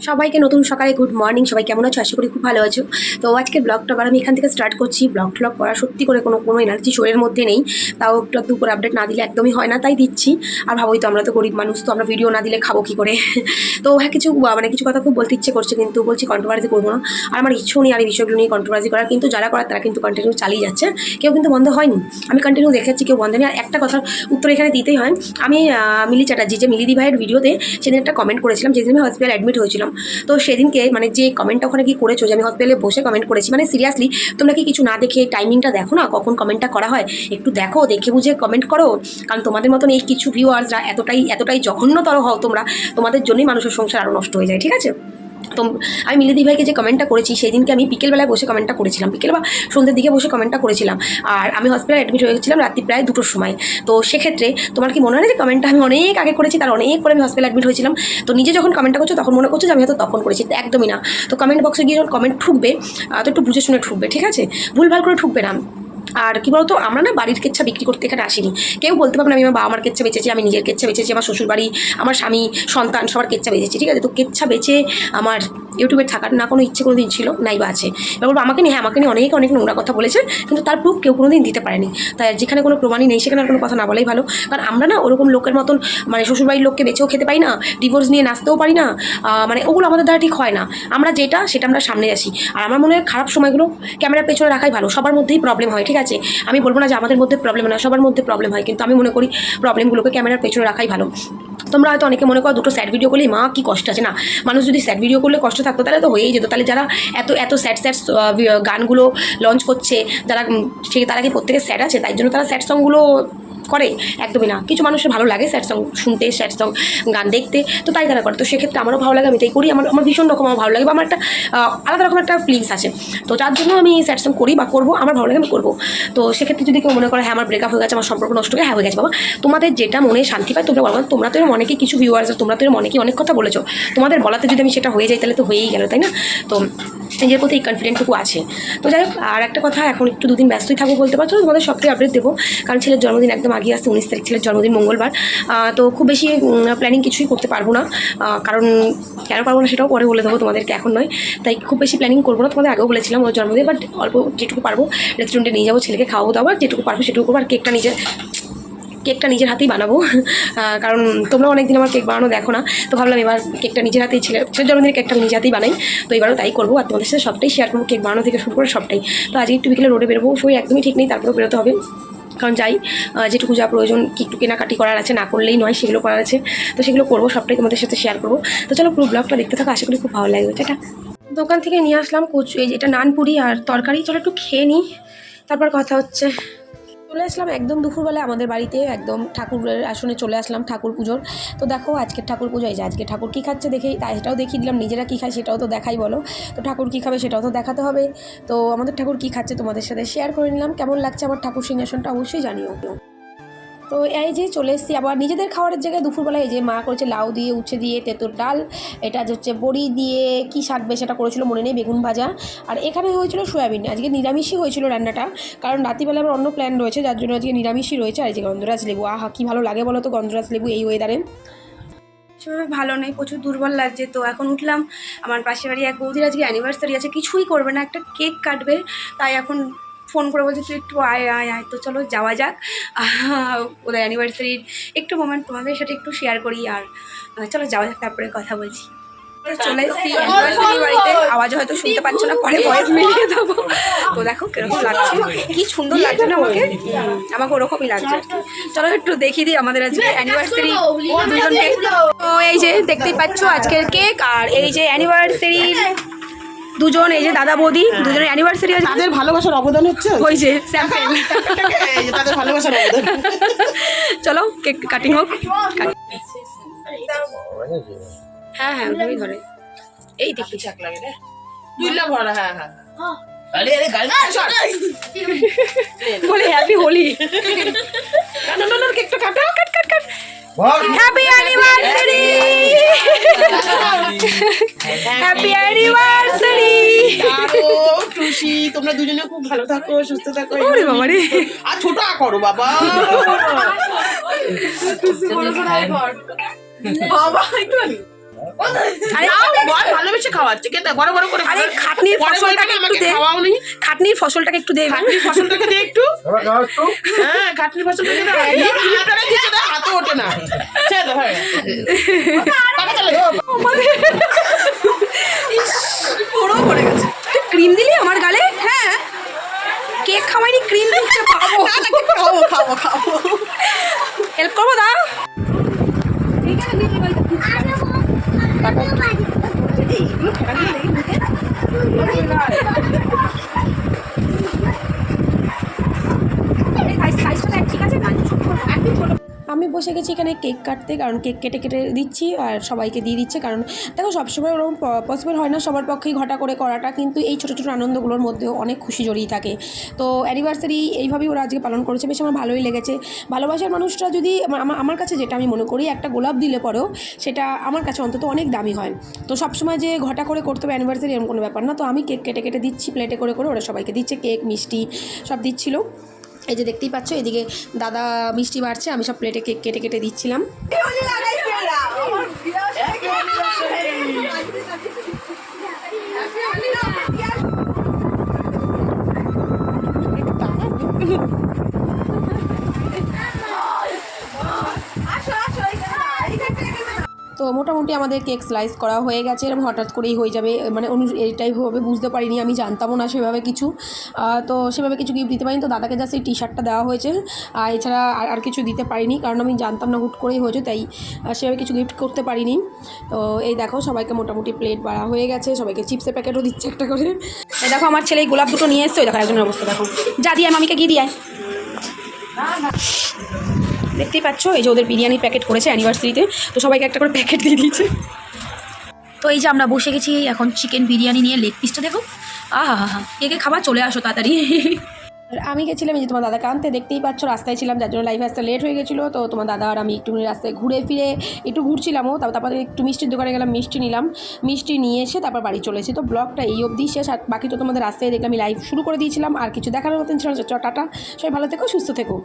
সবাইকে নতুন সকালে গুড মর্নিং সবাই কেমন আছো? আশা করি খুব ভালো আছো। তো আজকে ব্লগটা আবার আমি এখান থেকে স্টার্ট করছি। ব্লগ ট্লগ করা সত্যি করে কোনো কোনো এনার্জি শরীরের মধ্যে নেই। তাও একটু দুপুর আপডেট না দিলে একদমই হয় না, তাই দিচ্ছি। আর ভাবোই তো আমরা তো গরিব মানুষ, তো আমরা ভিডিও না দিলে খাব কী করে? তো হ্যাঁ কিছু মানে কিছু কথা খুব বলতে ইচ্ছে করছে, কিন্তু বলছি কন্ট্রোভার্সি করব না। আর আমার ইচ্ছেও নেই আর এই বিষয়গুলো নিয়ে কন্ট্রোভার্সি করার। কিন্তু যারা করার, তারা কিন্তু কন্টিনিউ চালিয়ে যাচ্ছে। কেউ কিন্তু বন্ধ হয়নি। আমি কন্টিনিউ দেখাচ্ছি, কেউ বন্ধ নেই আর একটা কথার উত্তর এখানে দিতেই হয়। আমি মিলি চ্যাটার্জি, যে মিলিদি ভাইয়ের ভিডিওতে সেদিন একটা কমেন্ট করেছিলাম, যেদিন আমি হসপিটাল অ্যাডমিট হয়েছিলাম। তো সেদিনকে মানে যে কমেন্টটা ওখানে কি করেছ যে আমি হসপিটালে বসে কমেন্ট করেছি মানে সিরিয়াসলি তোমরা কি কিছু না দেখে টাইমিংটা দেখো না? কখন কমেন্টটা করা হয়? একটু দেখো, দেখে বুঝে কমেন্ট করো। কারণ তোমাদের মতন এই কিছু ভিউয়ার্সরা এতটাই এতটাই জঘন্যতর হও তোমরা, তোমাদের জন্যই মানুষের সংসার আরও নষ্ট হয়ে যায়, ঠিক আছে? তো আমি মিলিদি ভাইকে যে কমেন্টটা করেছি সেই দিনকে আমি বিকেলবেলায় বসে কমেন্টটা করেছিলাম, বিকেল বা সন্ধ্যের দিকে বসে কমেন্টটা করেছিলাম। আর আমি হসপিটালে অ্যাডমিট হয়ে গেছিলাম রাত্রি প্রায় দুটোর সময়। তো সেক্ষেত্রে তোমার কি মনে হয় যে কমেন্টটা আমি অনেক আগে করেছি, তার অনেক পরে আমি হসপিটালে অ্যাডমিট হয়েছিলাম? তো নিজে যখন কমেন্টটা করছ, তখন মনে করছ যে আমি হয়তো তখন করেছি একদমই না। তো কমেন্ট বক্সে গিয়ে যখন কমেন্ট ঠুকবে তো একটু বুঝে শুনে ঠুকবে, ঠিক আছে? ভুলভাল করে ঠুকবে না। আর কি বলতো, আমরা না বাড়ির কেচ্ছা বিক্রি করতে এখানে আসিনি। কেউ বলতে পারবে না, আমি আমার বাবা মার কেচ্ছা বেচেছি, আমি নিজের কেচ্ছা বেচেছি, আমার শ্বশুরবাড়ি, আমার স্বামী, সন্তান সবার কেচ্ছা বেচেছি, ঠিক আছে? তো কেচ্ছা বেচে আমার ইউটিউবে থাকার না কোনো ইচ্ছে কোনো দিন ছিল, নাই বা আছে। এবার বলব, আমাকে নিয়ে হ্যাঁ আমাকে নিয়ে অনেক অনেক নোংরা কথা বলেছে কিন্তু তার প্রুফ কেউ কোনো দিন দিতে পারেনি। তাই যেখানে কোনো প্রমাণই নেই, সেখানে আর কোনো কথা না বলাই ভালো। কারণ আমরা না ওরকম লোকের মতন মানে শ্বশুরবাড়ির লোককে বেঁচেও খেতে পারি না ডিভোর্স নিয়ে নাচতেও পারি না মানে ওগুলো আমাদের দ্বারা ঠিক হয় না। আমরা যেটা, সেটা আমরা সামনে আসি। আর আমার মনে হয় খারাপ সময়গুলো ক্যামেরার পেছনে রাখাই ভালো, সবার মধ্যেই প্রবলেম হয়, ঠিক আছে? আমি বলব না যে আমাদের মধ্যে প্রবলেম না সবার মধ্যে প্রবলেম হয়, কিন্তু আমি মনে করি প্রবলেমগুলোকে ক্যামেরার পেছনে রাখাই ভালো। তোমরা হয়তো অনেকে মনে করো দুটো স্যাড ভিডিও করলেই, মা, কি কষ্ট আছে। না, মানুষ যদি স্যাড ভিডিও করলে কষ্ট থাকতো, তাহলে তো হয়েই যেত। তাহলে যারা এত এত স্যাড স্যাড গানগুলো লঞ্চ করছে, যারা সে তারা কি প্রত্যেকে স্যাড আছে, তাই জন্য তারা স্যাড সংগুলো করে, একদমই না। কিছু মানুষের ভালো লাগে স্যাড সং শুনতে স্যাড সং গান দেখতে, তো তাই তারা করে। তো সেক্ষেত্রে আমারও ভালো লাগে, আমি তাই করি। আমার আমার ভীষণ রকম আমার ভালো লাগে বা আমার একটা আলাদা রকম একটা ফিলিংস আছে। তো যার জন্য আমি স্যাড সং করি বা করব, আমার ভালো লাগে আমি করব। তো সেক্ষেত্রে যদি কেউ মনে করে হ্যাঁ আমার ব্রেকআপ হয়ে গেছে, আমার সম্পর্ক নষ্ট হয়ে হ্যাঁ হয়ে গেছে, বাবা। তোমাদের যেটা মনে শান্তি পায়, তোমরা বলো। কারণ তোমরা তো এরকম অনেকে কিছু ভিউয়ার্স তোমরা তো এরকম অনেক কথা বলেছ। তোমাদের বলাতে যদি আমি সেটা হয়ে যাই, তাহলে তো হয়েই গেল, তাই না? তো নিজের প্রতি এই কনফিডেন্টটুকু আছে। তো যাই হোক, আর একটা কথা, এখন একটু দুদিন ব্যস্তই থাকব বলতে পারছ তোমাদের সবটাই আপডেট দেবো। কারণ ছেলের জন্মদিন একদম আগে আসছে, উনিশ তারিখ, ছেলের জন্মদিন মঙ্গলবার। তো খুব বেশি প্ল্যানিং কিছুই করতে পারব না। কারণ কেন পারব না সেটাও পরে বলে দেবো তোমাদেরকে, এখন নয়। তাই খুব বেশি প্ল্যানিং করব না, তোমাদের আগেও বলেছিলাম ওর জন্মদিন বাট অল্প যেটুকু পারব রেস্টুরেন্টে নিয়ে যাব, ছেলেকে খাওয়াবো দাও আর যেটুকু পারব সেটুকু করব, আর কেকটা নিজের কেকটা নিজের হাতেই বানাবো। কারণ তোমরা অনেকদিন আমার কেক বানানো দেখো না। তো ভাবলাম এবার কেকটা নিজের হাতেই ছেলে ছেলের জন্মদিনের কেকটা নিজের হাতেই বানাই। তো এবারও তাই করব আর তোমাদের সাথে সবটাই শেয়ার করব। কেক বানানো থেকে শুরু করে সবটাই। তো আজকে একটু বিকেলে রোডে বেরোবো, সই একদমই ঠিক নেই, তারপরেও বেরোতে হবে। কারণ যাই যেটুকু যা প্রয়োজন, কি একটু কেনাকাটি করার আছে, না করলেই নয়, সেগুলো করার আছে। তো সেগুলো করব, সবটাই তোমাদের সাথে শেয়ার করব। তো চলো পুরো ব্লগটা দেখতে থাকো, আশা করি খুব ভালো লাগবে। টাটা। দোকান থেকে নিয়ে আসলাম কচু এই এটা নানপুরি আর তরকারি। চলো একটু খেয়ে নিই তারপর কথা হচ্ছে চলে আসলাম একদম দুপুরবেলা আমাদের বাড়িতে, একদম ঠাকুরের আসনে চলে আসলাম ঠাকুর পুজোর। তো দেখো আজকের ঠাকুর পুজোয় যে আজকে ঠাকুর কী খাচ্ছে দেখেই, তাই সেটাও দেখিয়ে দিলাম, নিজেরা কী খায় সেটাও তো দেখাই বলো। তো ঠাকুর কী খাবে সেটাও তো দেখাতে হবে। তো আমাদের ঠাকুর কী খাচ্ছে তোমাদের সাথে শেয়ার করে নিলাম। কেমন লাগছে আমার ঠাকুর সিংহাসনটা অবশ্যই জানিও। তো এই যে চলে এসেছি আবার নিজেদের খাবারের জায়গায় দুপুরবেলা এই যে মা করেছে লাউ দিয়ে, উচ্ছে দিয়ে, তেঁতুর ডাল, এটা হচ্ছে বড়ি দিয়ে কি শাক বেশ এটা করেছিল মনে নেই, বেগুন ভাজা। আর এখানে হয়েছিল সয়াবিন, আজকে নিরামিষই হয়েছিল রান্নাটা। কারণ রাত্রিবেলা আমার অন্য প্ল্যান রয়েছে, যার জন্য আজকে নিরামিষই রয়েছে। আর এই যে গন্ধরাজ লেবু, আহা, কি ভালো লাগে বলো তো গন্ধরাজ লেবু এই ওয়েদারে সেভাবে ভালো নেই, প্রচুর দুর্বল লাগছে। তো এখন উঠলাম, আমার পাশের বাড়ি এক বৌদির আজকে অ্যানিভার্সারি আছে, কিছুই করবে না, একটা কেক কাটবে, তাই এখন ফোন করে বলছে তুই একটু আয় আয় আয়। তো চলো যাওয়া যাক। ওদের অ্যানিভার্সারির একটু মোমেন্ট তোমাদের সাথে একটু শেয়ার করি আর চলো যাওয়া যাক তারপরে কথা বলছি। চলে এসেছি অ্যানিভার্সারি বাড়িতে। আওয়াজ হয়তো শুনতে পাচ্ছ না পরে ভয়েস মিলিয়ে দেবো। তো দেখো কীরকম লাগছে। কি সুন্দর লাগছে না আমাকে? আমাকে ওরকমই লাগছে চলো একটু দেখিয়ে দিই আমাদের আজকে অ্যানিভার্সারি দুজনকে তো এই যে দেখতেই পাচ্ছ আজকের কেক আর এই যে অ্যানিভার্সারির দুজন এই যে দাদা বৌদি দুজনের অ্যানিভার্সারি আছে তাদের ভালোবাসার অবদান হচ্ছে? ওই যে স্যাম্পেল তাদের ভালোবাসার অবদান। চলো কেক কাটিং হোক। হ্যাঁ হ্যাঁ ওইভাবেই ধরে এই দেখি। দুইলা ভরা হ্যাঁ হ্যাঁ। আরে আরে গাড়ি বলে হ্যাপি হোলি। না না না কেকটা কাটা। কাট কাট কাট। থাকো সুস্থ থাকো ওরে বাবা রে আর ছোট করো বাবা। বাবা একটু আরে নাও, বল ভালোবেসে খাওয়াচ্ছে। খেতে বড় বড় করে আরে খাবার। খাটনির ফসলটাকে একটু দে। ফসলটাকে দে হ্যাঁ খাটনির ফসলটাকে হাতে ওঠে না। পুরো পড়ে গেছে। ক্রিম দিলি আমার গালে হ্যাঁ কেক খাওয়াইনি ক্রিম দিচ্ছে পাবো খাব খাব খাব হেল্প করব দা আমি বসে গেছি এখানে কেক কাটতে, কারণ কেক কেটে কেটে দিচ্ছি আর সবাইকে দিয়ে দিচ্ছে, কারণ দেখো সবসময় ওরকম পসিবল হয় না সবার পক্ষেই ঘটা করে করাটা, কিন্তু এই ছোটো ছোটো আনন্দগুলোর মধ্যেও অনেক খুশি জড়িয়ে থাকে। তো অ্যানিভার্সারি এইভাবেই ওরা আজকে পালন করেছে, বেশ আমার ভালোই লেগেছে। ভালোবাসার মানুষরা যদি আমার- কাছে যেটা আমি মনে করি, একটা গোলাপ দিলে পরেও সেটা আমার কাছে অন্তত অনেক দামি হয়। তো সবসময় যে ঘটা করে করতে হবে অ্যানিভার্সারি এরকম কোনো ব্যাপার না, তো আমি কেক কেটে কেটে দিচ্ছি প্লেটে করে করে ওরা সবাইকে দিচ্ছে, কেক, মিষ্টি সব দিচ্ছিল। এই যে দেখতেই পাচ্ছ এদিকে দাদা মিষ্টি বাড়ছে আমি সব প্লেটে কেক কেটে কেটে দিচ্ছিলাম। মোটামুটি আমাদের কেক স্লাইস করা হয়ে গেছে, এরকম হঠাৎ করেই হয়ে যাবে। মানে অনু এইটাই ভাবে বুঝতে পারিনি, আমি জানতামও না সেভাবে কিছু। তো সেভাবে কিছু গিফট দিতে পারিনি, তো দাদাকে জাস্ট এই টি শার্টটা দেওয়া হয়েছে। আর এছাড়া আর কিছু দিতে পারিনি, কারণ আমি জানতাম না হুট করেই হয়েছে, তাই সেভাবে কিছু গিফট করতে পারিনি। তো এই দেখো, সবাইকে মোটামুটি প্লেট বাড়া হয়ে গেছে, সবাইকে চিপসের প্যাকেটও দিচ্ছে একটা করে। এই দেখো, আমার ছেলে এই গোলাপ দুটো নিয়ে এসছে, ওই দেখো একজনের অবস্থা, দেখো। যা, দিয়ে মামিকে গিয়ে দিয়ে। দেখতেই পাচ্ছ? এই যে ওদের বিরিয়ানির প্যাকেট করেছে অ্যানিভার্সারিতে তো সবাইকে একটা করে প্যাকেট দিয়ে দিয়েছে। তো এই যে আমরা বসে গেছি, এখন চিকেন বিরিয়ানি নিয়ে লেগ পিসটা দেখো। আহা হা হা কে খাবার চলে আসো তাড়াতাড়ি। আমি গেছিলাম যে তোমার দাদাকে আনতে। দেখতেই পাচ্ছ, রাস্তায় ছিলাম, যার জন্য লাইফ আসতে লেট হয়ে গেছিল। তো তোমার দাদা আর আমি একটু রাস্তায় ঘুরে ফিরে একটু ঘুরছিলামও তারপর তারপরে একটু মিষ্টির দোকানে গেলাম, মিষ্টি নিলাম। মিষ্টি নিয়ে এসে তারপর বাড়ি চলে এসেছি। তো ব্লগটা এই অবধি শেষ। আর বাকি তো তোমাদের রাস্তায় দেখলাম, আমি লাইভ শুরু করে দিয়েছিলাম। আর কিছু দেখানোর মতন ছিল টাটা। সবাই ভালো থেকো, সুস্থ থেকো।